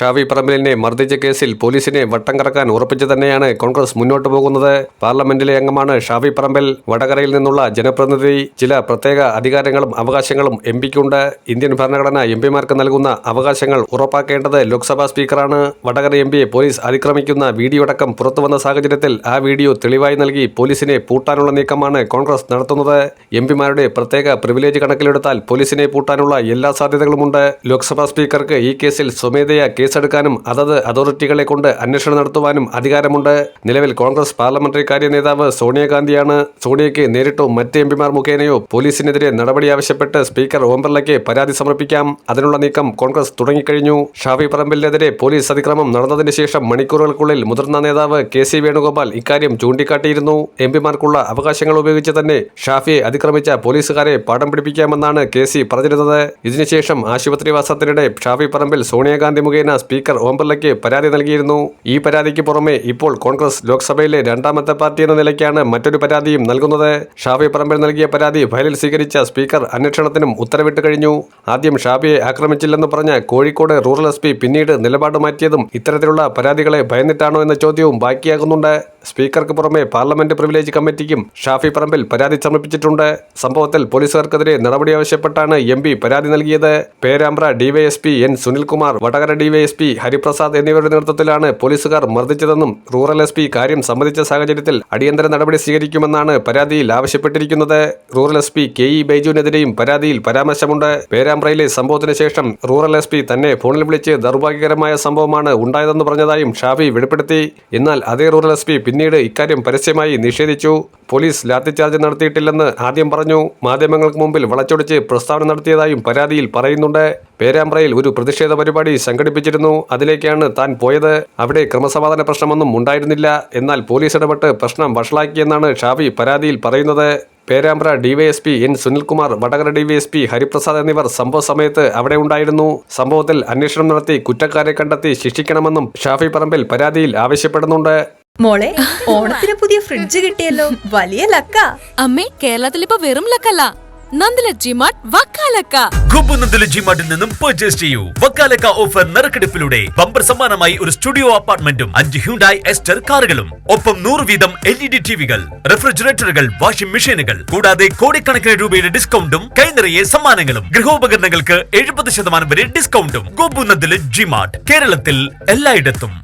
Xavi പറമ്പിലിനെ മർദ്ദിച്ച കേസിൽ പോലീസിനെ വട്ടം കറക്കാൻ ഉറപ്പിച്ചു തന്നെയാണ് കോൺഗ്രസ് മുന്നോട്ട് പോകുന്നത്. പാർലമെന്റിലെ അംഗമാണ് ഷാവി പറമ്പിൽ. വടകരയിൽ നിന്നുള്ള ജനപ്രതിനിധി ചില പ്രത്യേക അധികാരങ്ങളും അവകാശങ്ങളും എം പിക്കുണ്ട്. ഇന്ത്യൻ ഭരണഘടന എം പിമാർക്ക് നൽകുന്ന അവകാശങ്ങൾ ഉറപ്പാക്കേണ്ടത് ലോക്സഭാ സ്പീക്കറാണ്. വടകര എം പിയെ പോലീസ് അതിക്രമിക്കുന്ന വീഡിയോ അടക്കം പുറത്തുവന്ന സാഹചര്യത്തിൽ ആ വീഡിയോ തെളിവായി നൽകി പോലീസിനെ പൂട്ടാനുള്ള നീക്കമാണ് കോൺഗ്രസ് നടത്തുന്നത്. എം പിമാരുടെ പ്രത്യേക പ്രിവിലേജ് കണക്കിലെടുത്താൽ പോലീസിനെ പൂട്ടാനുള്ള എല്ലാ സാധ്യതകളുമുണ്ട്. ലോക്സഭാ സ്പീക്കർക്ക് ഈ കേസിൽ സ്വമേധയാ കേസെടുക്കാനും അതത് അതോറിറ്റികളെ കൊണ്ട് അന്വേഷണം നടത്തുവാനും അധികാരമുണ്ട്. നിലവിൽ കോൺഗ്രസ് പാർലമെന്ററി കാര്യ നേതാവ് സോണിയാഗാന്ധിയാണ് സോണിയയ്ക്ക് നേരിട്ടോ മറ്റ് എം പിമാർ മുഖേനയോ പോലീസിനെതിരെ നടപടി ആവശ്യപ്പെട്ട് സ്പീക്കർ ഓം ബിർളയ്ക്ക് പരാതി സമർപ്പിക്കാം. അതിനുള്ള നീക്കം കോൺഗ്രസ് തുടങ്ങിക്കഴിഞ്ഞു. ഷാഫി പറമ്പിലിനെതിരെ പോലീസ് അതിക്രമം നടന്നതിന് ശേഷം മണിക്കൂറുകൾക്കുള്ളിൽ മുതിർന്ന നേതാവ് കെ സി വേണുഗോപാൽ ഇക്കാര്യം ചൂണ്ടിക്കാട്ടിയിരുന്നു. എം പിമാർക്കുള്ള അവകാശങ്ങൾ ഉപയോഗിച്ച് തന്നെ ഷാഫിയെ അതിക്രമിച്ച പോലീസുകാരെ പാഠം പിടിപ്പിക്കാമെന്നാണ് കെ സി പറഞ്ഞിരുന്നത്. ഇതിനുശേഷം ആശുപത്രിവാസത്തിനിടെ ഷാഫി പറമ്പിൽ സോണിയാഗാന്ധി മുഖേന സ്പീക്കർ ഓം ബിർളയ്ക്ക് പരാതി നൽകിയിരുന്നു. ഈ പരാതിക്ക് പുറമെ ഇപ്പോൾ കോൺഗ്രസ് ലോക്സഭയിലെ രണ്ടാമത്തെ പാർട്ടി എന്ന നിലയ്ക്കാണ് മറ്റൊരു പരാതിയും നൽകുന്നത്. ഷാഫി പറമ്പിൽ നൽകിയ പരാതി ഫയലിൽ സ്വീകരിച്ച സ്പീക്കർ അന്വേഷണത്തിനും ഉത്തരവിട്ട് കഴിഞ്ഞു. ആദ്യം ഷാഫിയെ ആക്രമിച്ചില്ലെന്ന് പറഞ്ഞ കോഴിക്കോട് റൂറൽ എസ് പിന്നീട് നിലപാട് മാറ്റിയതും ഇത്തരത്തിലുള്ള പരാതികളെ ഭയന്നിട്ടാണോ എന്ന ചോദ്യവും ബാക്കിയാകുന്നുണ്ട്. സ്പീക്കർക്ക് പുറമെ പാർലമെന്റ് പ്രിവിലേജ് കമ്മിറ്റിക്കും ഷാഫി പറമ്പിൽ പരാതി സമർപ്പിച്ചിട്ടുണ്ട്. സംഭവത്തിൽ പോലീസുകാർക്കെതിരെ നടപടി ആവശ്യപ്പെട്ടാണ് എം പി പരാതി നൽകിയത്. Perambra DYSP N Sunilkumar Vadakara DYSP Hariprasad എന്നിവരുടെ നേതൃത്വത്തിലാണ് പോലീസുകാർ മർദ്ദിച്ചതെന്നും റൂറൽ എസ് കാര്യം സംബന്ധിച്ച സാഹചര്യത്തിൽ അടിയന്തര നടപടി സ്വീകരിക്കുമെന്നാണ് പരാതിയിൽ ആവശ്യപ്പെട്ടിരിക്കുന്നത്. Rural S P K E ബൈജുവിനെതിരെയും പരാതിയിൽ പരാമർശമുണ്ട്. പേരാമ്പ്രയിലെ സംഭവത്തിന് ശേഷം റൂറൽ എസ് പി തന്നെ ഫോണിൽ വിളിച്ച് ദൗർഭാഗ്യകരമായ സംഭവമാണ് ഉണ്ടായതെന്ന് പറഞ്ഞതായും ഷാഫി വെളിപ്പെടുത്തി. എന്നാൽ അതേ റൂറൽ എസ് പി പിന്നീട് ഇക്കാര്യം പരസ്യമായി നിഷേധിച്ചു. പോലീസ് ലാത്തിചാർജ് നടത്തിയിട്ടില്ലെന്ന് ആദ്യം പറഞ്ഞു. മാധ്യമങ്ങൾക്ക് മുമ്പിൽ വളച്ചൊടിച്ച് പ്രസ്താവന നടത്തിയതായും പരാതിയിൽ പറയുന്നുണ്ട്. പേരാമ്പ്രയിൽ ഒരു പ്രതിഷേധ പരിപാടി സംഘടിപ്പിച്ചിരുന്നു. അതിലേക്കാണ് താൻ പോയത്. അവിടെ ക്രമസമാധാന പ്രശ്നമൊന്നും ഉണ്ടായിരുന്നില്ല. എന്നാൽ പോലീസ് ഇടപെട്ട് പ്രശ്നം വഷളാക്കിയെന്നാണ് ഷാഫി പരാതിയിൽ പറയുന്നത്. Perambra DYSP N Sunilkumar Vadakara DYSP Hariprasad എന്നിവർ സംഭവ സമയത്ത് അവിടെ ഉണ്ടായിരുന്നു. സംഭവത്തിൽ അന്വേഷണം നടത്തി കുറ്റക്കാരെ കണ്ടെത്തി ശിക്ഷിക്കണമെന്നും ഷാഫി പറമ്പിൽ പരാതിയിൽ ആവശ്യപ്പെടുന്നുണ്ട്. മോളെ ഓണത്തിന് പുതിയ ഫ്രിഡ്ജ് കിട്ടിയല്ലോ. വലിയ ലക്ക. അമ്മേ കേരളത്തിൽ ഇപ്പൊ വെറും ലക്കല്ല. നിന്നും പർച്ചേസ് ചെയ്യൂ. വക്കാലക്ക ഓഫർ നറുക്കെടുപ്പിലൂടെ ബമ്പർ സമ്മാനമായി ഒരു സ്റ്റുഡിയോ അപ്പാർട്ട്മെന്റും അഞ്ച് ഹ്യൂണ്ടായി എസ്റ്റർ കാറുകളും ഒപ്പം നൂറ് വീതം എൽ ഇ ഡി ടിവികൾ റെഫ്രിജറേറ്ററുകൾ വാഷിംഗ് മെഷീനുകൾ കൂടാതെ കോടിക്കണക്കിന് രൂപയുടെ ഡിസ്കൗണ്ടും കൈനിറയെ സമ്മാനങ്ങളും ഗൃഹോപകരണങ്ങൾക്ക് എഴുപത് ശതമാനം വരെ ഡിസ്കൗണ്ടും കുമ്പുന്നതിലെ ജിമാർട്ട് കേരളത്തിൽ എല്ലായിടത്തും.